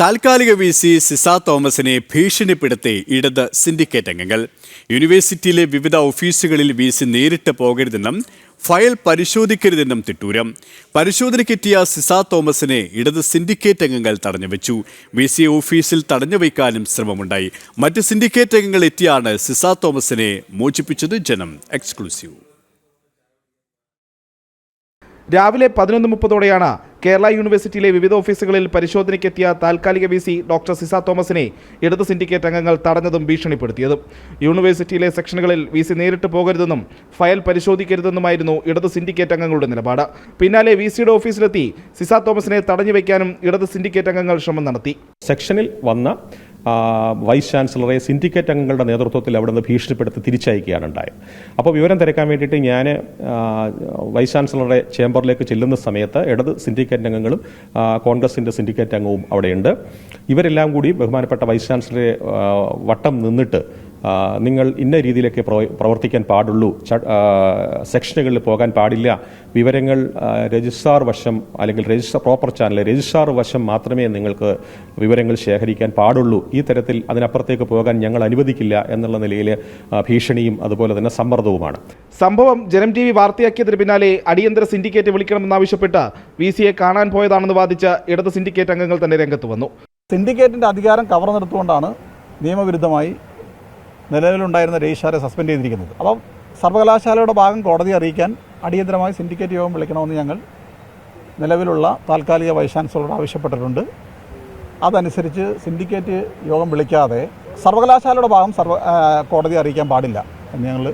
താൽക്കാലിക V C Ciza തോമസിനെ ഭീഷണിപ്പെടുത്തി ഇടത് സിൻഡിക്കേറ്റ് അംഗങ്ങൾ. യൂണിവേഴ്സിറ്റിയിലെ വിവിധ ഓഫീസുകളിൽ വി സി നേരിട്ട് പോകരുതെന്നും ഫയൽ പരിശോധിക്കരുതെന്നും തിട്ടൂരം. പരിശോധനയ്ക്കെത്തിയ സിസ തോമസിനെ ഇടത് സിൻഡിക്കേറ്റ് അംഗങ്ങൾ തടഞ്ഞുവെച്ചു. വി സി ഓഫീസിൽ തടഞ്ഞു തടഞ്ഞുവയ്ക്കാനും ശ്രമമുണ്ടായി. മറ്റ് സിൻഡിക്കേറ്റ് അംഗങ്ങൾ എത്തിയാണ് സിസ തോമസിനെ മോചിപ്പിച്ചത്. ജനം എക്സ്ക്ലൂസീവ്. രാവിലെ പതിനൊന്ന് മുപ്പതോടെയാണ് കേരള യൂണിവേഴ്സിറ്റിയിലെ വിവിധ ഓഫീസുകളിൽ പരിശോധനയ്ക്കെത്തിയ താൽക്കാലിക വി സി ഡോക്ടർ സിസ തോമസിനെ ഇടത് സിൻഡിക്കേറ്റ് അംഗങ്ങൾ തടഞ്ഞതും ഭീഷണിപ്പെടുത്തിയതും. യൂണിവേഴ്സിറ്റിയിലെ സെക്ഷനുകളിൽ വി സി നേരിട്ട് പോകരുതെന്നും ഫയൽ പരിശോധിക്കരുതെന്നുമായിരുന്നു ഇടത് സിൻഡിക്കേറ്റ് അംഗങ്ങളുടെ നിലപാട്. പിന്നാലെ വി സിയുടെ ഓഫീസിലെത്തി സിസ തോമസിനെ തടഞ്ഞു വയ്ക്കാനും ഇടത് സിൻഡിക്കേറ്റ് അംഗങ്ങൾ ശ്രമം നടത്തി. സെക്ഷനിൽ വന്ന വൈസ് ചാൻസലറെ സിൻഡിക്കേറ്റ് അംഗങ്ങളുടെ നേതൃത്വത്തിൽ അവിടെ നിന്ന് ഭീഷണിപ്പെടുത്തി തിരിച്ചയക്കുകയാണ് ഉണ്ടായത്. അപ്പോൾ വിവരം തിരക്കാൻ വേണ്ടിയിട്ട് ഞാൻ വൈസ് ചാൻസലറുടെ ചേംബറിലേക്ക് ചെല്ലുന്ന സമയത്ത് ഇടത് സിൻഡിക്കേറ്റ് അംഗങ്ങളും കോൺഗ്രസിന്റെ സിൻഡിക്കേറ്റ് അംഗവും അവിടെയുണ്ട്. ഇവരെല്ലാം കൂടി ബഹുമാനപ്പെട്ട വൈസ് ചാൻസലറെ വട്ടം നിന്നിട്ട് നിങ്ങൾ ഇന്ന രീതിയിലൊക്കെ പ്രവർത്തിക്കാൻ പാടുള്ളൂ. സെക്ഷനുകളിൽ പോകാൻ പാടില്ല. വിവരങ്ങൾ രജിസ്ട്രാർ വശം അല്ലെങ്കിൽ രജിസ്ട്രാർ പ്രോപ്പർ ചാനൽ രജിസ്ട്രാർ വശം മാത്രമേ നിങ്ങൾക്ക് വിവരങ്ങൾ ശേഖരിക്കാൻ പാടുള്ളൂ. ഈ തരത്തിൽ അതിനപ്പുറത്തേക്ക് പോകാൻ ഞങ്ങൾ അനുവദിക്കില്ല എന്നുള്ള നിലയിൽ ഭീഷണിയും അതുപോലെ തന്നെ സമ്മർദ്ദവുമാണ്. സംഭവം ജനം ടി വി വാർത്തയാക്കിയതിന് പിന്നാലെ അടിയന്തര സിൻഡിക്കേറ്റ് വിളിക്കണമെന്നാവശ്യപ്പെട്ട് വി സിയെ കാണാൻ പോയതാണെന്ന് വാദിച്ച് ഇടത് സിൻഡിക്കേറ്റ് അംഗങ്ങൾ തന്നെ രംഗത്ത് വന്നു. സിൻഡിക്കേറ്റിന്റെ അധികാരം കവർന്നെടുത്തുകൊണ്ടാണ് നിയമവിരുദ്ധമായി നിലവിലുണ്ടായിരുന്ന രജിസ്ട്രാറെ സസ്പെൻഡ് ചെയ്തിരിക്കുന്നത്. അപ്പം സർവകലാശാലയുടെ ഭാഗം കോടതി അറിയിക്കാൻ അടിയന്തരമായി സിൻഡിക്കേറ്റ് യോഗം വിളിക്കണമെന്ന് ഞങ്ങൾ നിലവിലുള്ള താൽക്കാലിക വൈസ് ചാൻസലറോട് ആവശ്യപ്പെട്ടിട്ടുണ്ട്. അതനുസരിച്ച് സിൻഡിക്കേറ്റ് യോഗം വിളിക്കാതെ സർവകലാശാലയുടെ ഭാഗം സർവ കോടതി അറിയിക്കാൻ പാടില്ല എന്ന് ഞങ്ങൾ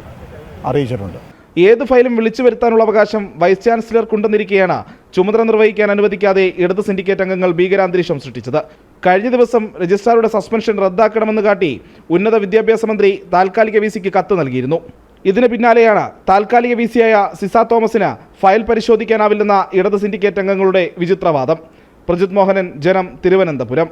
അറിയിച്ചിട്ടുണ്ട്. ഏത് ഫയലും വിളിച്ചു വരുത്താനുള്ള അവകാശം വൈസ് ചാൻസലർക്കുണ്ടെന്നിരിക്കെയാണ് ചുമതല നിർവഹിക്കാൻ അനുവദിക്കാതെ ഇടത് സിൻഡിക്കേറ്റ് അംഗങ്ങൾ ഭീകരാന്തരീക്ഷം സൃഷ്ടിച്ചത്. കഴിഞ്ഞ ദിവസം രജിസ്ട്രാറുടെ സസ്പെൻഷൻ റദ്ദാക്കണമെന്ന് കാട്ടി ഉന്നത വിദ്യാഭ്യാസ മന്ത്രി താൽക്കാലിക വി സിക്ക് കത്ത് നൽകിയിരുന്നു. ഇതിന് പിന്നാലെയാണ് താൽക്കാലിക വി സിയായ സിസ തോമസിന് ഫയൽ പരിശോധിക്കാനാവില്ലെന്ന ഇടത് സിൻഡിക്കേറ്റ് അംഗങ്ങളുടെ വിചിത്രവാദം. പ്രജിത് മോഹനൻ ജനം തിരുവനന്തപുരം.